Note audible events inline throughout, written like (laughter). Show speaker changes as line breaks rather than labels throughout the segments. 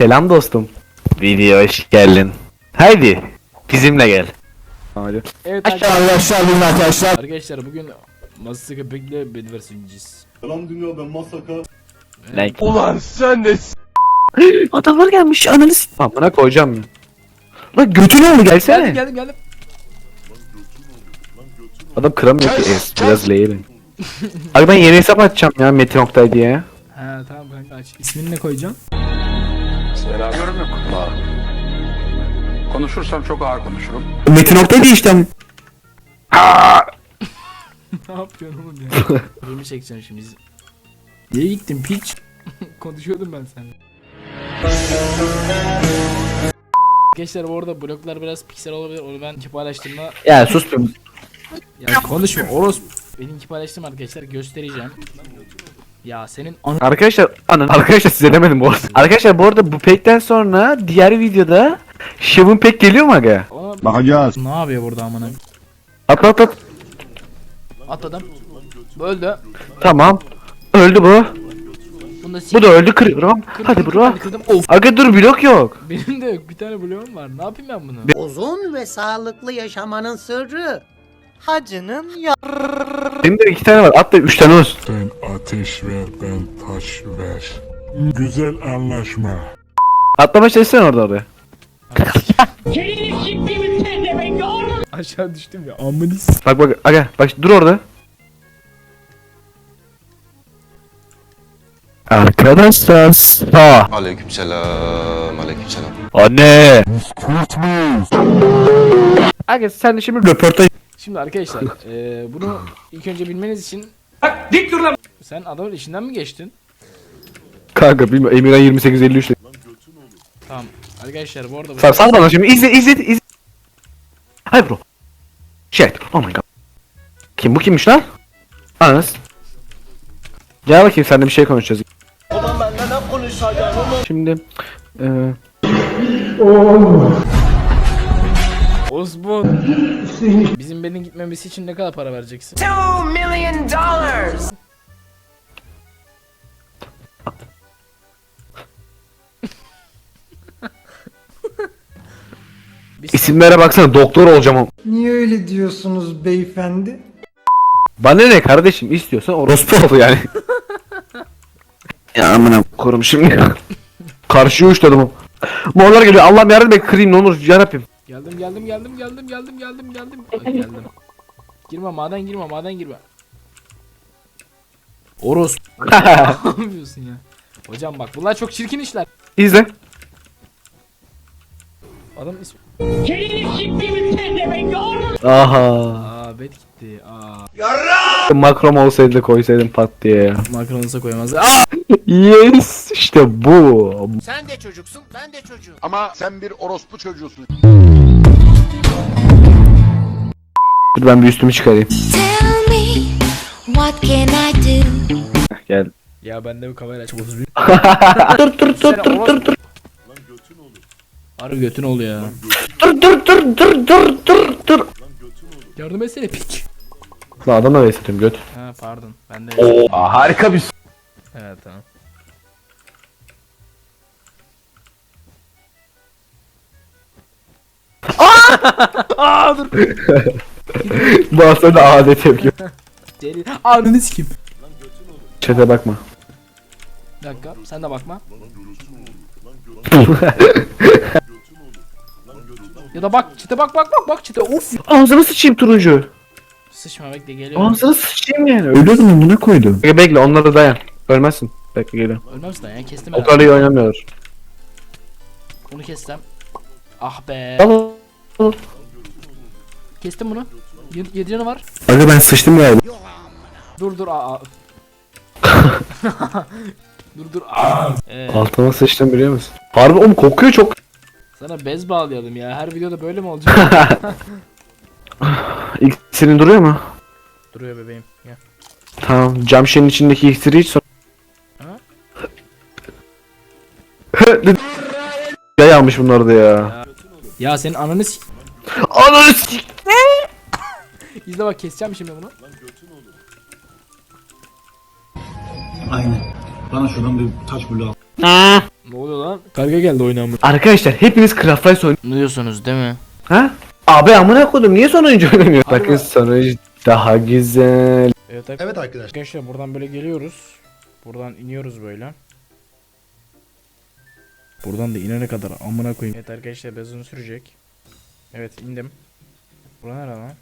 Selam dostum. Video hoş geldin. Haydi bizimle gel. Hadi.
Evet
Arkadaşlar bugün arkadaşlar.
Arkadaşlar bugün Masası Köpek'le Bedwars oynayacağız.
Yalan dünya ben Masaka.
Like.
Ulan sen de (laughs)
Adamlar gelmiş ananı s- Amına koyacağım ya. Lan götün oldu gelsene.
Geldim geldim geldim.
Adam kıramıyor ki es. Biraz leğerim. Abi ben yeni hesap açacağım ya Metin Oktay diye.
Ha tamam kanka aç. İsmini ne koyacaksın?
Yorum yok. Konuşursam çok ağır konuşurum.
Metin Oktay diye işte. (laughs)
ne yapıyorsun oğlum ya? (laughs) Filmi çekeceğim şimdi. Niye gittin piç? (laughs) Konuşuyordum ben seninle. Arkadaşlar bu arada bloklar biraz piksel olabilir. Onu ben iki paylaştığımda
Ya sus be.
ya konuşma orospu. Benimki paylaştım arkadaşlar göstereceğim. Ya senin an
Arkadaşlar anın arkadaşlar size demedim bu arada. Arkadaşlar bu arada bu pekten sonra diğer videoda Şıvın pek geliyor mu aga?
Ona-
Bakacağız.
ne yapıyor burada amına?
At at at.
Atladım. Öldü.
Tamam. Öldü bu.
Bunu da
Bu da öldü kırıyorum. Hadi bro.
Kırdım. Of.
Aga dur blok yok.
Benim de yok. Bir tane bloğum var. Ne yapayım ben bunu?
Uzun ve sağlıklı yaşamanın sırrı hacının ya
Benim de iki tane var. At da üç tane olsun.
Sen ateş ver, ben taş ver. Güzel anlaşma.
Atlama çalışsana orada oraya.
Aşağı düştüm ya. Amınis.
Bak bak aga bak dur orada. Arkadaşlar sağ.
Aleykümselam, aleykümselam.
Anne. Aga sen de şimdi röportaj.
Şimdi arkadaşlar eee (laughs) bunu ilk önce bilmeniz için Bak dik dur lan. Sen adamın işinden mi geçtin?
Kanka bilmiyorum Emirhan 2853
Tamam. Arkadaşlar bu arada bu
Sar sar bana şimdi izle izle izle. Hay bro. Shit. Oh my god. Kim bu kimmiş lan? Anas. Gel bakayım seninle bir şey konuşacağız. Şimdi e, eee
Osman. (laughs) Bizim benim gitmemesi için ne kadar para vereceksin? (laughs) Biz
isimlere baksana doktor olacağım. ama.
Niye öyle diyorsunuz beyefendi?
Bana ne kardeşim istiyorsan orospu ol yani. (laughs) ya amına korum şimdi. Karşıya uçladım. Morlar geliyor. Allah'ım yardım et kırayım ne olur yarabbim.
Geldim geldim geldim geldim geldim geldim geldim. Ay, geldim. Girme maden girme maden girme. Oros. (laughs) ne yapıyorsun ya? Hocam bak bunlar çok çirkin işler.
İzle.
Adam ismi.
Aha.
Aa bet gitti. Aa.
Makrom olsaydı da koysaydım pat diye ya.
Makronumuza koyamaz. Aa! (laughs)
Yes işte bu.
Sen de çocuksun, ben de çocuğum.
Ama sen bir orospu çocuğusun.
Dur ben bir üstümü çıkarayım.
Tell me, what can I do?
Gel.
Ya bende bu kamera açık olsun. (laughs)
dur dur dur dur dur dur.
Harbi götün oluyor ya.
Dur dur dur dur dur dur.
Yardım etsene piç.
Lan adamla besledim göt.
Ha pardon. Ben de
Oo harika bir
Evet tamam. Aa (laughs) dur. (laughs)
Bu aslında adet yapıyor. (laughs)
Deli. Ananı sikim.
Çete bakma.
Bir dakika sen de bakma. Ya da bak çite bak bak bak bak çite of.
Ağzına sıçayım turuncu.
Sıçma bekle geliyorum.
Ağzına sıçayım yani. Ölüyordum amına koydum. Bekle bekle onlara dayan. Ölmezsin. Bekle geliyorum.
Ölmemsin lan ya kestim
O
herhalde.
kadar iyi oynamıyorlar.
Bunu kestim. Ah be.
Al. al.
Kestim bunu. Yedi, yedi canı var.
Aga ben sıçtım galiba.
Dur dur aa. aa. (laughs) dur dur aa. Ee,
Altıma sıçtım biliyor musun? Harbi oğlum kokuyor çok.
Sana bez bağlayalım ya. Her videoda böyle mi olacak? (laughs)
İksirin duruyor mu?
Duruyor bebeğim. Gel.
Tamam cam şişenin içindeki iksiri hiç sor.
Ha?
Ya almış bunlar da ya.
Ya senin ananı s-
Ananı s*** (laughs)
İzle bak keseceğim şimdi bunu.
Aynen. Bana şuradan bir taş bulu al.
Karga geldi oynamaya.
Arkadaşlar hepiniz Craft Rice oynuyor.
Değil mi?
Ha? Abi amına koydum niye sonuncu oynamıyor?
Harbi
Bakın sonucu daha güzel.
Evet,
Evet arkadaşlar.
Arkadaşlar buradan böyle geliyoruz. Buradan iniyoruz böyle. Buradan da inene kadar amına koyayım. Evet arkadaşlar biraz uzun sürecek. Evet indim. Bura nere lan?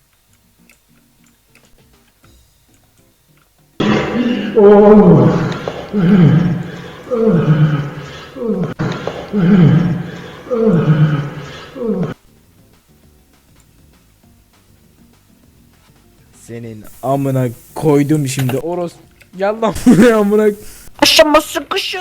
Senin amına koydum şimdi Oros. Gel lan buraya amına.
Aşaması kışı.